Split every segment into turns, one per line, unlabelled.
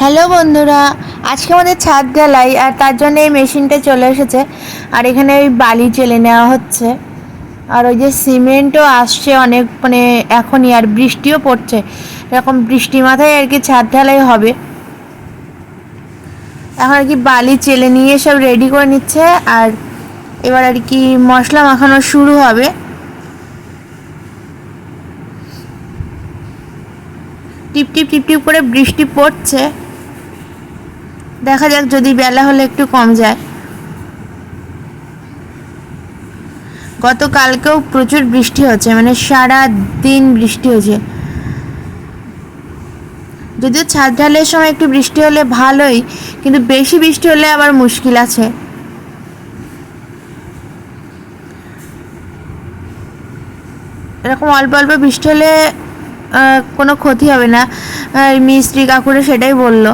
Hello বন্ধুরা, আজকে আমাদের ছাদ ঢালাই আর তার জন্য এই মেশিনটা চলে এসেছে। আর এখানে ওই বালি চেলে নেওয়া হচ্ছে। আর ওই যে সিমেন্টও আসছে অনেক মানে এখনই, আর বৃষ্টিও পড়ছে। এরকম বৃষ্টি মাথায় আর কি ছাদ ঢালাই হবে। এখন আর কি বালি চেলে নিয়ে সব রেডি করে নিচ্ছে। আর এবার আর কি মশলা মাখানো শুরু হবে। টিপ টিপ টিপ টিপ করে বৃষ্টি পড়ছে। দেখা যাক যদি বেলা হলে একটু কম যায়। গতকালকেও প্রচুর বৃষ্টি হচ্ছে মানে সারা দিন বৃষ্টি হয়েছে যদিও ছাদ ঢালের সময় একটু বৃষ্টি হলে ভালোই, কিন্তু বেশি বৃষ্টি হলে আবার মুশকিল আছে। এরকম অল্প অল্প বৃষ্টি হলে কোনো ক্ষতি হবে না। মিস্ত্রি কাকুরে সেটাই বলল।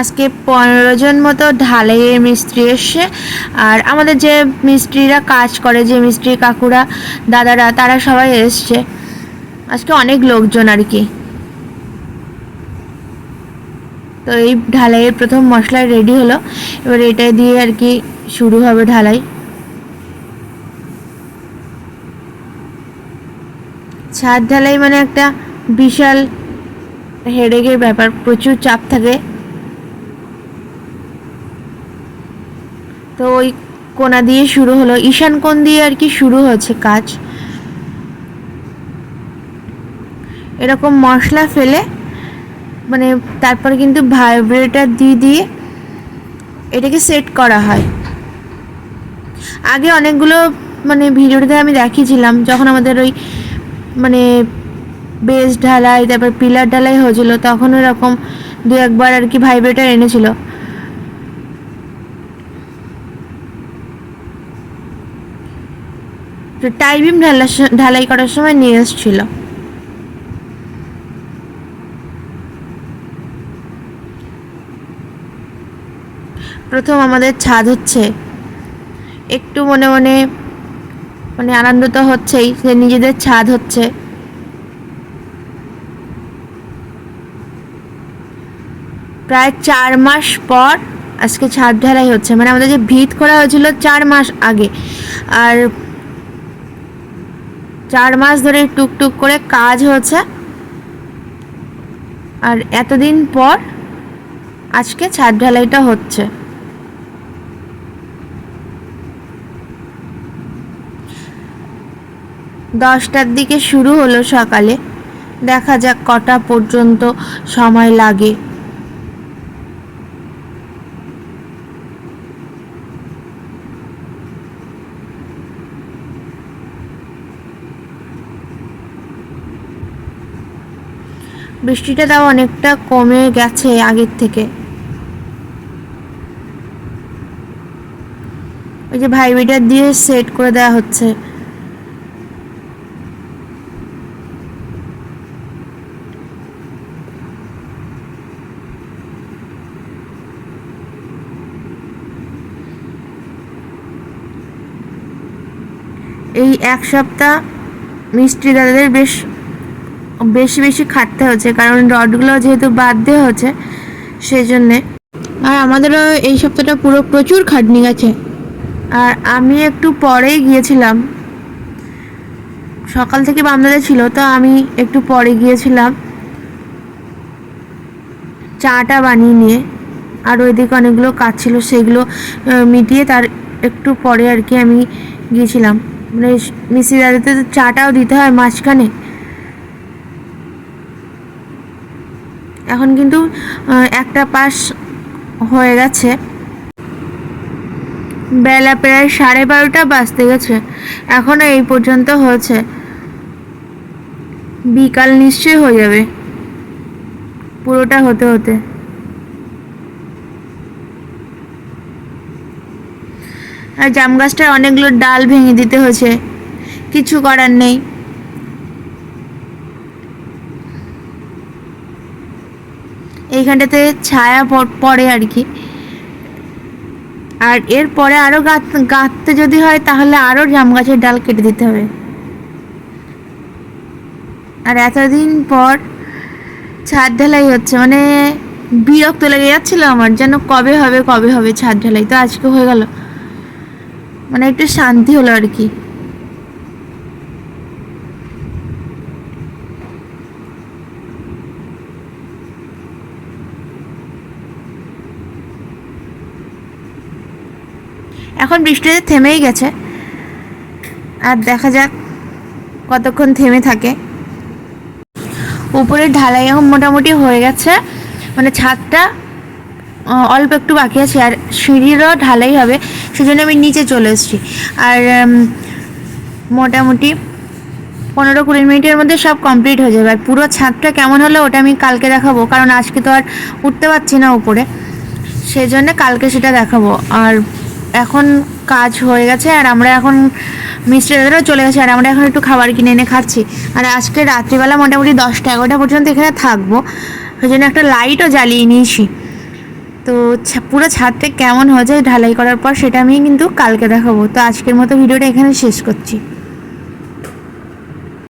আজকে পনেরো জন মতো ঢালাইয়ের মিস্ত্রি এসছে। আর আমাদের যে মিস্ত্রিরা কাজ করে, যে মিস্ত্রি কাকুরা, দাদারা, তারা সবাই এসছে। আজকে অনেক লোকজন আর কি। তো এই ঢালাইয়ের প্রথম মশলা রেডি হলো। এবার এটা দিয়ে আর কি শুরু হবে ঢালাই। ছাদ ঢালাই মানে একটা বিশাল হেডেকের ব্যাপার। প্রচুর চাপ থাকে। তো ওই কোনা দিয়ে শুরু হলো। ঈশান কোণ দিয়ে আর কি শুরু হচ্ছে কাজ? এরকম মশলা ফেলে মানে তারপরে কিন্তু ভাইব্রেটার দিয়ে দিয়ে এটাকে সেট করা হয়। আগে অনেকগুলো মানে ভিডিওতে আমি দেখিয়েছিলাম, যখন আমাদের ওই মানে বেস ঢালাই, তারপর পিলার ঢালাই হয়েছিল তখন এরকম দু একবার আর কি ভাইব্রেটার এনেছিল। তো টাইবিম ঢালা ঢালাই করার সময় নিয়ে এসেছিল প্রথম আমাদের ছাদ হচ্ছে। একটু মনে মনে মানে আনন্দ তো হচ্ছেই যে নিজেদের ছাদ হচ্ছে। প্রায় চার মাস পর আজকে ছাদ ঢালাই হচ্ছে। মানে আমাদের যে ভিত করা হয়েছিল চার মাস আগে। আর চার মাস ধরে টুকটুক করে কাজ হচ্ছে। আর এতদিন পর আজকে ছাদ ঢালাইটা হচ্ছে। দশটার দিকে শুরু হলো সকালে। দেখা যাক কটা পর্যন্ত সময় লাগে। বৃষ্টিটা তাও অনেকটা কমে গেছে আগের থেকে। ওই যে ভাইবিটার দিয়ে সেট করে দেওয়া হচ্ছে। এই এক সপ্তাহ মিষ্টি দাদাদের বেশ বেশি বেশি খাটতে হচ্ছে কারণ রডগুলো যেহেতু বাদ দেওয়া হচ্ছে সেই জন্যে আর আমাদেরও এই সপ্তাহটা পুরো প্রচুর খাটনি গেছে। আর আমি একটু পরেই গিয়েছিলাম। সকাল থেকে বামদাদা ছিল তো আমি একটু পরে গিয়েছিলাম। চাটা বানিয়ে নিয়ে আর ওইদিকে অনেকগুলো কাজ ছিল সেগুলো মিটিয়ে তার একটু পরে আর কি আমি গিয়েছিলাম। মানে মিষ্টি দাদাতে তো চাটাও দিতে হয় মাঝখানে। এখন কিন্তু একটা পাস হয়ে গেছে। বেলা প্রায় সাড়ে বারোটা বাজতে গেছে। এখনও এই পর্যন্ত হয়েছে। বিকাল নিশ্চয়ই হয়ে যাবে। পুরোটা হতে হতে। আর জাম গাছটার অনেকগুলো ডাল ভেঙে দিতে হয়েছে। কিছু করার নেই। এইখানটাতে ছায়া পড়ে আর কি। আর এরপরে আরও গাঁততে যদি হয় তাহলে আরও জাম গাছের ডাল কেটে দিতে হবে। আর এতদিন পর ছাদ ঢালাই হচ্ছে মানে বিরক্ত লেগে যাচ্ছিল আমার, যেন কবে হবে কবে হবে ছাদ ঢালাই। তো আজকে হয়ে গেল। মানে একটু শান্তি হলো আর কি। এখন বৃষ্টিতে থেমেই গেছে। আর দেখা যাক কতক্ষণ থেমে থাকে। উপরে ঢালাই এখন মোটামুটি হয়ে গেছে। মানে ছাদটা অল্প একটু বাকি আছে আর সিঁড়িরও ঢালাই হবে, সেজন্য আমি নিচে চলে এসেছি। আর মোটামুটি পনেরো কুড়ি মিনিটের মধ্যে সব কমপ্লিট হয়ে যাবে। আর পুরো ছাদটা কেমন হলো ওটা আমি কালকে দেখাবো, কারণ আজকে তো আর উঠতে পারছি না উপরে। সেই জন্য কালকে সেটা দেখাবো। আর এখন কাজ হয়ে গেছে আর আমরা এখন মিষ্টি দাদারাও চলে গেছে আর আমরা এখন একটু খাবার কিনে এনে খাচ্ছি। আর আজকে রাত্রিবেলা মোটামুটি দশটা এগারোটা পর্যন্ত এখানে থাকব। ওই জন্য একটা লাইটও জ্বালিয়ে নিয়েছি। তো পুরো ছাদটা কেমন হয়েছে ঢালাই করার পর সেটা আমি কিন্তু কালকে দেখাবো। তো আজকের মতো ভিডিওটা এখানে শেষ করছি।